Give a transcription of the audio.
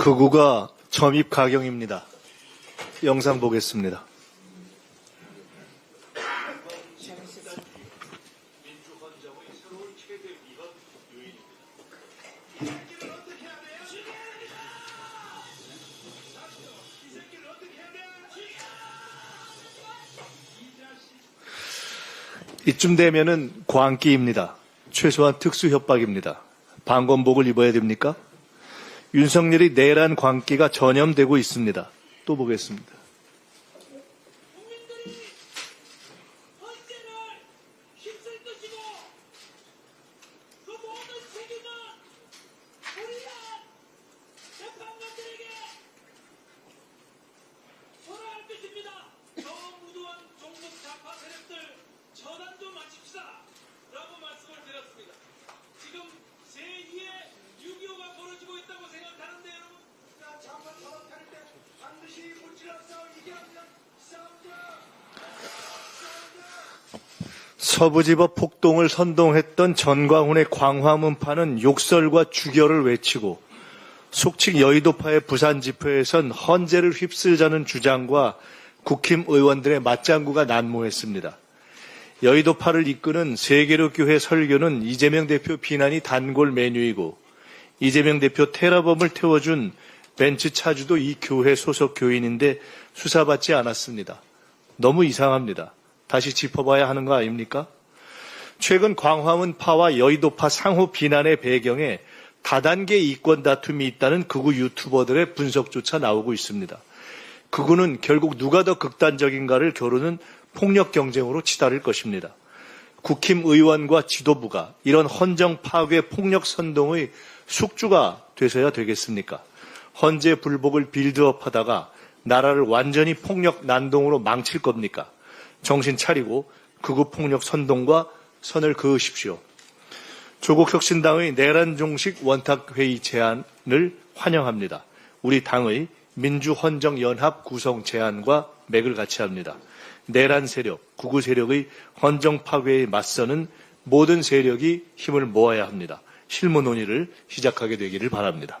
극우가 점입 가경입니다. 영상 보겠습니다. 이쯤 되면은 광기입니다. 최소한 특수 협박입니다. 방검복을 입어야 됩니까? 윤석열이 내란 광기가 전염되고 있습니다. 또 보겠습니다. 국민들이 헌재를 힘쓸 것이고 그 모든 책임은 우리가 재판관들에게 돌아갈 것입니다. 저무도한 종북 좌파 세력들 전환 좀 마칩시다. 라고 말씀을 드렸습니다. 지금 제2의 6.25가 벌어지고 있다고 생각하는데 여러분 자, 좌파 타락할 때 반드시 물질한 싸움 이겨야 싸움자 서부지법 폭동을 선동했던 전광훈의 광화문파는 욕설과 주결을 외치고 속칭 여의도파의 부산 집회에선 헌재를 휩쓸자는 주장과 국힘 의원들의 맞장구가 난무했습니다. 여의도파를 이끄는 세계로 교회 설교는 이재명 대표 비난이 단골 메뉴이고 이재명 대표 테러범을 태워준 벤츠 차주도 이 교회 소속 교인인데 수사받지 않았습니다. 너무 이상합니다. 다시 짚어봐야 하는 거 아닙니까? 최근 광화문 파와 여의도파 상호 비난의 배경에 다단계 이권 다툼이 있다는 극우 유튜버들의 분석조차 나오고 있습니다. 극우는 결국 누가 더 극단적인가를 겨루는 폭력 경쟁으로 치달을 것입니다. 국힘 의원과 지도부가 이런 헌정 파괴 폭력 선동의 숙주가 되서야 되겠습니까? 헌재 불복을 빌드업 하다가 나라를 완전히 폭력 난동으로 망칠 겁니까? 정신 차리고 극우 폭력 선동과 선을 그으십시오. 조국 혁신당의 내란 종식 원탁회의 제안을 환영합니다. 우리 당의 민주헌정연합 구성 제안과 맥을 같이 합니다. 내란 세력, 구구 세력의 헌정 파괴에 맞서는 모든 세력이 힘을 모아야 합니다. 실무 논의를 시작하게 되기를 바랍니다.